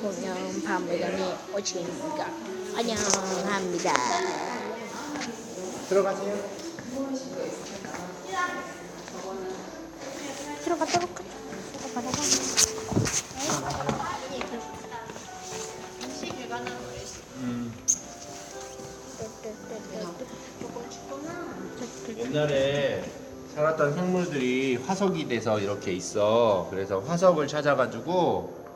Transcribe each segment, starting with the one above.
공연 박물관에 오시니까 환영합니다. 들어가세요. 들어가 들어가. 들어가 옛날에 살았던 생물들이 화석이 돼서 이렇게 있어. 그래서 화석을 찾아가지고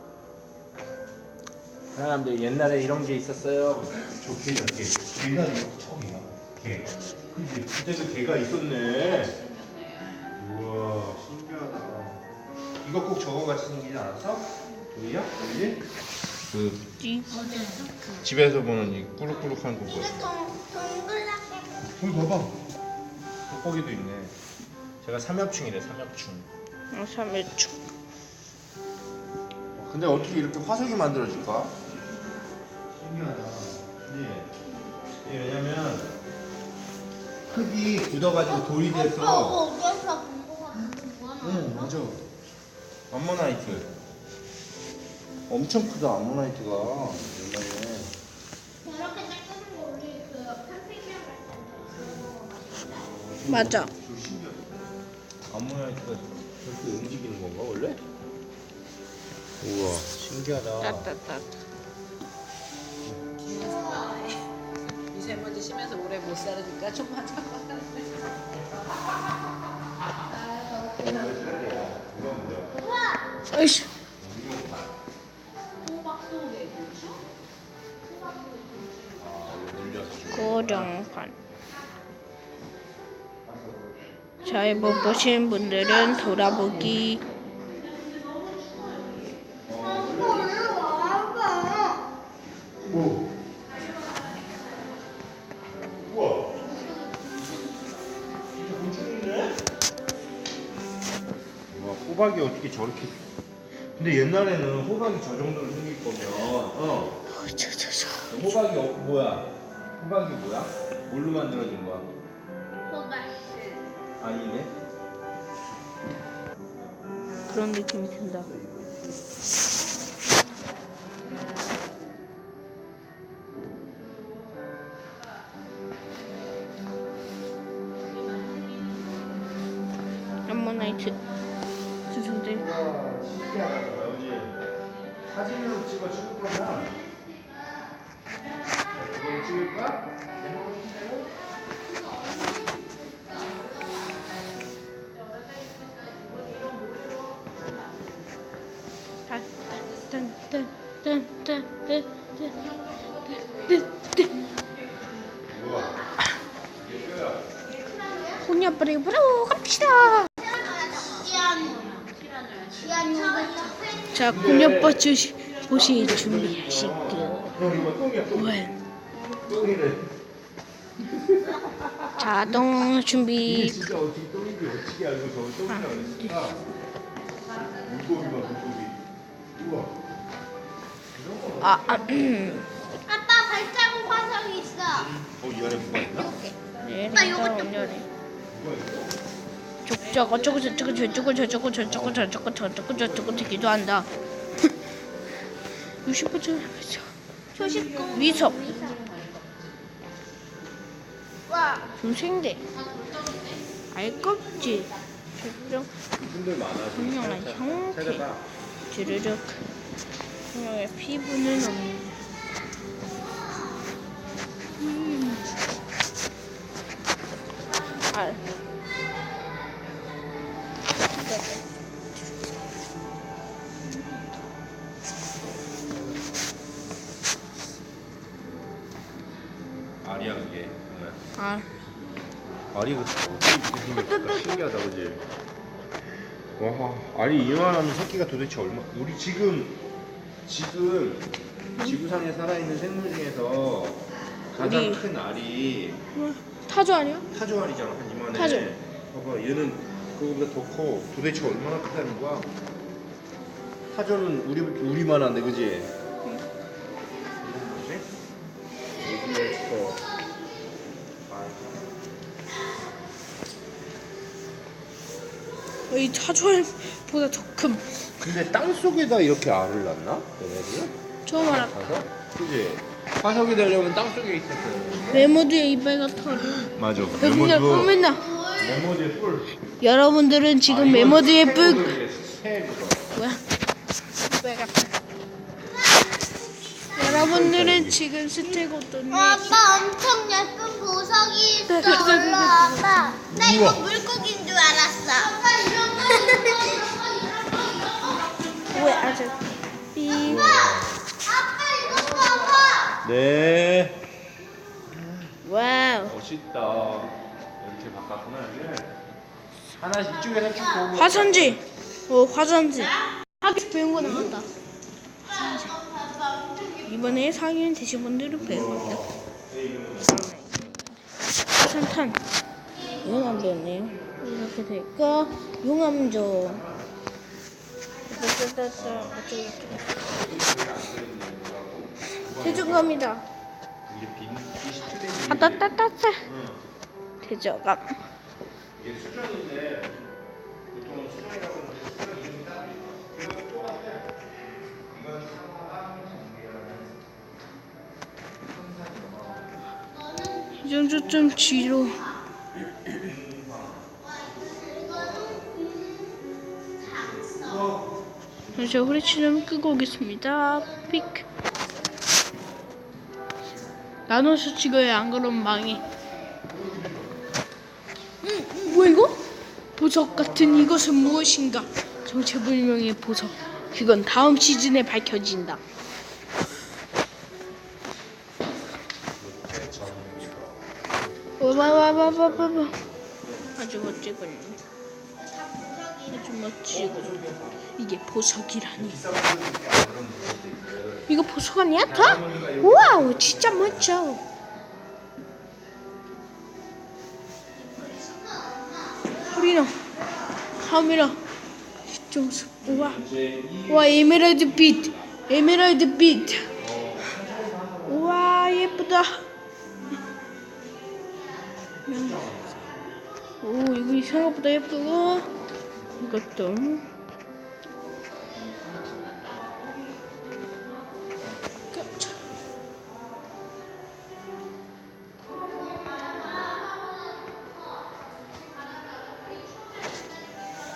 사람들 옛날에 이런 게 있었어요. 좋게 이렇게 개가 저기야. 개. 그지? 그때도 개가 있었네. 우와 신기하다. 이거 꼭 저거 같이 생기지 않았어? 보이야? 보이지? 그 집에서 보는 이 꾸룩꾸룩한 거 뭐야? 저기 봐봐. 돋보기도 있네. 제가 삼엽충이래, 삼엽충. 어, 3일초. 근데 어떻게 이렇게 화석이 만들어질까? 신기하다. 예. 예, 왜냐면 흙이 굳어가지고 돌이 돼서. 어디서 본거 같은데 응, 맞아. 암모나이트. 엄청 크다, 암모나이트가. 옛날에. 저렇게 닦는 거 우리 그 캠핑장 갈때 맞아. 암모나이트가 저렇게 움직이는 건가, 원래? 우와, 신기하다. 따따따. 미세먼지 심해서 오래 못 살으니까 좀 하자. 으이씨. 고정관. 잘 못 보신 분들은 돌아보기. 와, 호박이 어떻게 저렇게. 근데 옛날에는 호박이 저 정도로 생길 거면, 어. 저, 저, 저. 호박이 어, 뭐야? 호박이 뭐야? 뭘로 만들어진 거야? 과일에 그런 느낌이 든다. 암모나이트 주성대 사진으로 찍어 죽을 거야. 찍을 거야? 꾸며 주시, 준비하신 그, 원. 자동 준비. 아, 아, 음. 아빠 발자국 화성 있어. 어, 이 안에 뭐가 있나? 네, 나 요것도. 음, 족적 어쩌고 저쩌고 저쩌고 저쩌고 저쩌고 저쩌고 저쩌고 저쩌고 되기도 한다. 60% 초식공 미석 와. 중생대. 알껍질. 조정. 분명한 형태. 주르륵. 분명의 피부는 없는. 음. 알. 알이야 그게 정말. 알 알이 그 신기하다 그지? 와 알이 이만하면 새끼가 도대체 얼마? 우리 지금 지금 지구상에 살아있는 생물 중에서 가장 우리- 큰 알이 타조 아니야? 타조알이잖아 한 이만해. 타조. 봐봐 얘는 그거보다 더 커. 도대체 얼마나 크다는 거야? 타조는 우리 우리만 한데 그지? 이 차주알보다 더 큼. 근데 땅 속에다 이렇게 알을 낳나? 얘네들? 처음 알았다. 가서? 그지? 화석이 되려면 땅 속에 있었어요. 메모드의 이빨 같아. 맞아. 맨날 맨날. 메모드의 뿔. 여러분들은 아, 지금 메모드의 뿔 새 그거. 뭐야? 이빨 같아. 여러분들은 지금 스테고토니 아빠 엄청 예쁜 보석이 있어. 얼른 아빠. 나 이거 물고기인 줄 알았어. 왜 아주 삐 아빠 이거 봐봐. 네. 와우 멋있다. 이렇게 바꿨구나 이게. 하나씩 이쪽에서 쭉 보고. 화선지 어 화선지 하기 배운 거 나왔다 이번에 상인 되신 분들은 배운 겁니다 화산탄 이건 안 배웠네요 이렇게 될까 용암조. 대중감이다. 아따따따따. 대저감 이게 수정인데 보통 이제 후레쉬를 끄고 오겠습니다. 픽. 나눠서 찍어야 안 그러면 망해 음, 뭐야 이거? 보석 같은 이것은 무엇인가? 정체불명의 보석. 그건 다음 시즌에 밝혀진다. 와와와와와와. 아주 멋지군요. 아주 멋지고 이게 보석이라니. 이거 보석 아니야? 다? 와우 진짜 멋져. 소리나 카메라 좀 우와 와 에메랄드 빛 에메랄드 빛 우와 예쁘다. 오 이거 생각보다 예쁘고 이것도.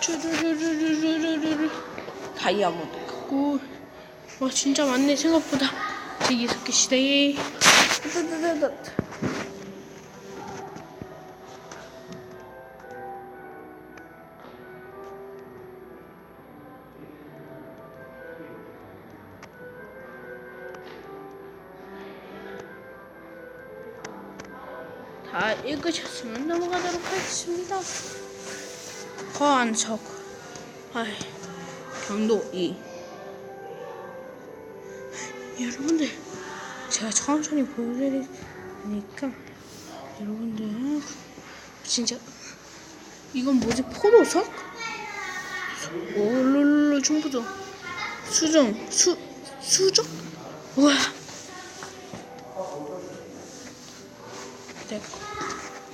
쭈루루루루루루루 다이아몬드 갖고. 와 진짜 많네 생각보다. 제기석기 시대에 읽으셨으면 넘어가도록 하겠습니다. 허안석, 아이, 경도 2. 여러분들, 제가 천천히 보여드리니까 여러분들 진짜 이건 뭐지 포도석? 오룰루 중부도 수정 수 수정? 우와. 됐고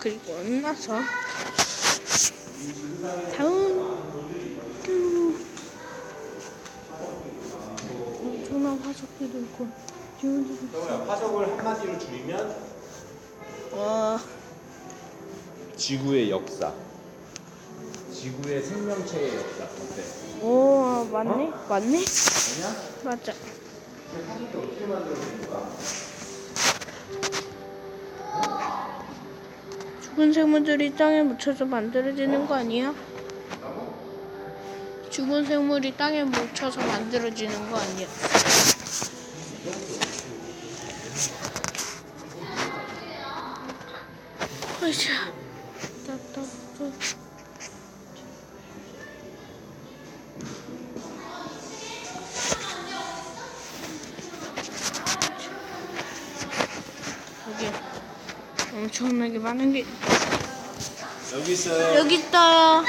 그리고 나서 다음 음, 엄청난 화석들도 있고 지원들도 그러면 화석을 한마디로 줄이면 와 지구의 역사. 지구의 생명체의 역사. 어때? 오 맞네 맞네 아니야? 맞아 화석이 어떻게 만들어진 거야? 죽은 생물들이 땅에 묻혀서 만들어지는 거 아니야? 죽은 생물이 땅에 묻혀서 만들어지는 거 아니야? 으쌰. 엄청나게 많은 게 여기 있어요. 여기 있다.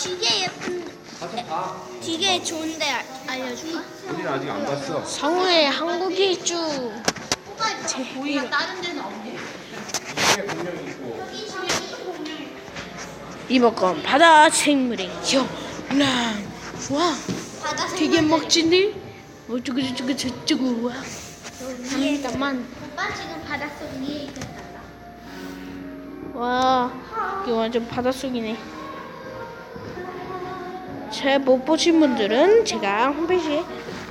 되게 예쁜. 화석 봐. 되게 좋은데 알- 알려줄까? 우리는 아직 안 봤어. 성우의 한국 일주. 제 다른 데는 없네. 이게 있고. 건 바다 생물의 yo랑 와 바다 되게 멋진데 어쩌고 저쩌고 저쩌고 와 위에 나만. 오빠 지금 바닷속 위에 있었잖아. 와, 이게 완전 바닷속이네. 잘 못 보신 분들은 제가 홈페이지에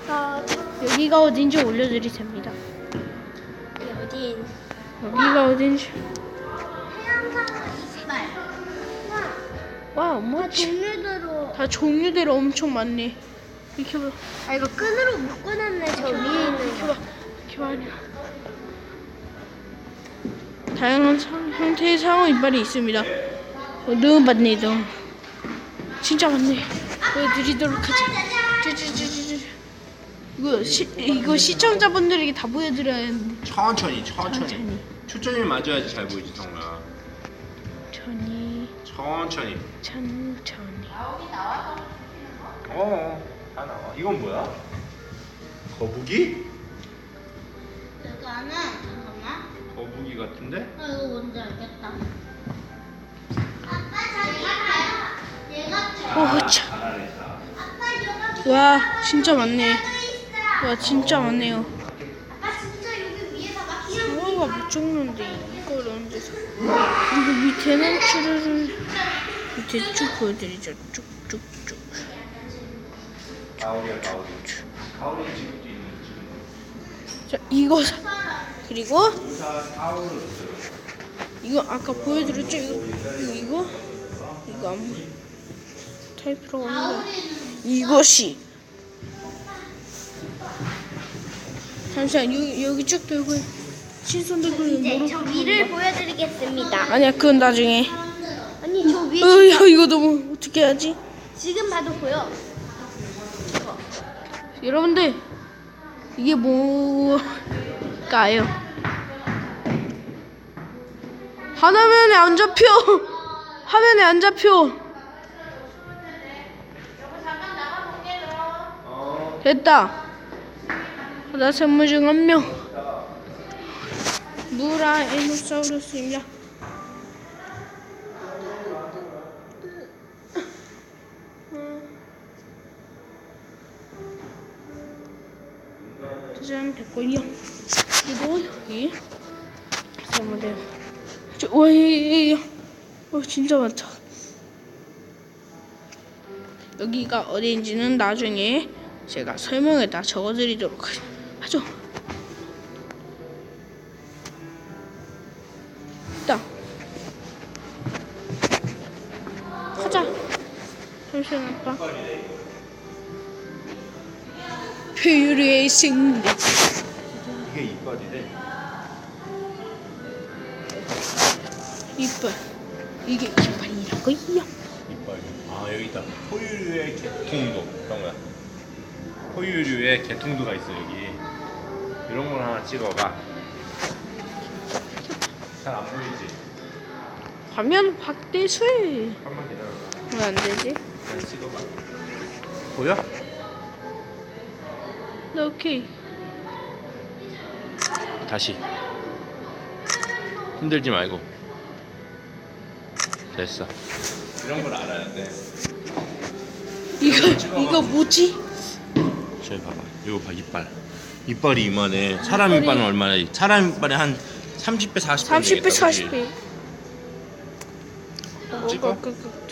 어, 여기가 어딘지 올려드릴. 어딘? 여기가 어딘지. 와, 와, 뭐 종류대로. 다 종류대로 엄청 많네. 이렇게 봐, 아 이거 끈으로 묶어놨네 저 위에 있는 이렇게 봐, 이렇게 봐요. 다양한 상, 형태의 상어 이빨이 있습니다. 어, 너무 많네, 너무. 진짜 많네. 보여드리도록 하자. 쭈쭈쭈쭈쭈. 이거 시 이거 시청자분들에게 다 보여드려야 하는데. 천천히 천천히. 천천히. 초점이 맞아야지 잘 보이지 성우야. 천천히, 천천히. 천천히. 어, 다 나와. 이건 뭐야? 거북이? 이거는. 거북이 같은데? 아 이거 뭔지 알겠다. 아빠 저기 봐요. 얘가 오, 참. 잘하네. 아빠 여기 와, 진짜 많네. 와, 진짜 많네요. 아빠 진짜 여기 위에 봐봐. 귀여워. 상어가 못 죽는데 이걸 언제서? 이거 밑에는 쭈르르 밑에 쭉 보여드리죠. 쭉쭉쭉. 가오리야 가오리. 가오리 지금도 있는 지금. 자, 이거 사- 그리고. 이거 아까 보여드렸죠? 이거 이거 이거, 이거 아무 타이프로 없는데 이것이 잠시만 여기 여기 쭉 들고 신손 들고 이제 저 위를 보여드리겠습니다. 아니야 그건 나중에 아니 저 위에 으야 이거 너무 어떻게 하지? 지금 봐도 보여. 여러분들 이게 뭘까요? 화면에 안 잡혀. 화면에 안 잡혀. 어. 됐다. 바다 생물 중 한 명. 무라 에노사우루스입니다. 어, 진짜 많다. 여기가 어디인지는 나중에 제가 설명에다 적어드리도록 하- 하죠. 있다. 가자. 잠시만 아빠. 표류의 승리. 이게 이빨이래. 이빨. 이게 이빨이라고요. 이빨. 아 여기 있다. 포유류의 개통도. 성우야. 포유류의 개통도가 있어 여기. 이런 걸 하나 찍어봐. 잘 안 보이지? 화면 확대 수혜. 한번 기다려. 왜안 되지? 잘 찍어봐. 보여? 네, 오케이. 다시. 힘들지 말고. 됐어. 이런 걸 알아야 돼. 이거 이거 뭐지? 저기 봐봐. 이거 봐 이빨. 이빨이 이만해. 사람 이빨은 얼마나? 사람 이빨이 한 30배 40배. 30배 40배. 찍어? 그, 그, 그.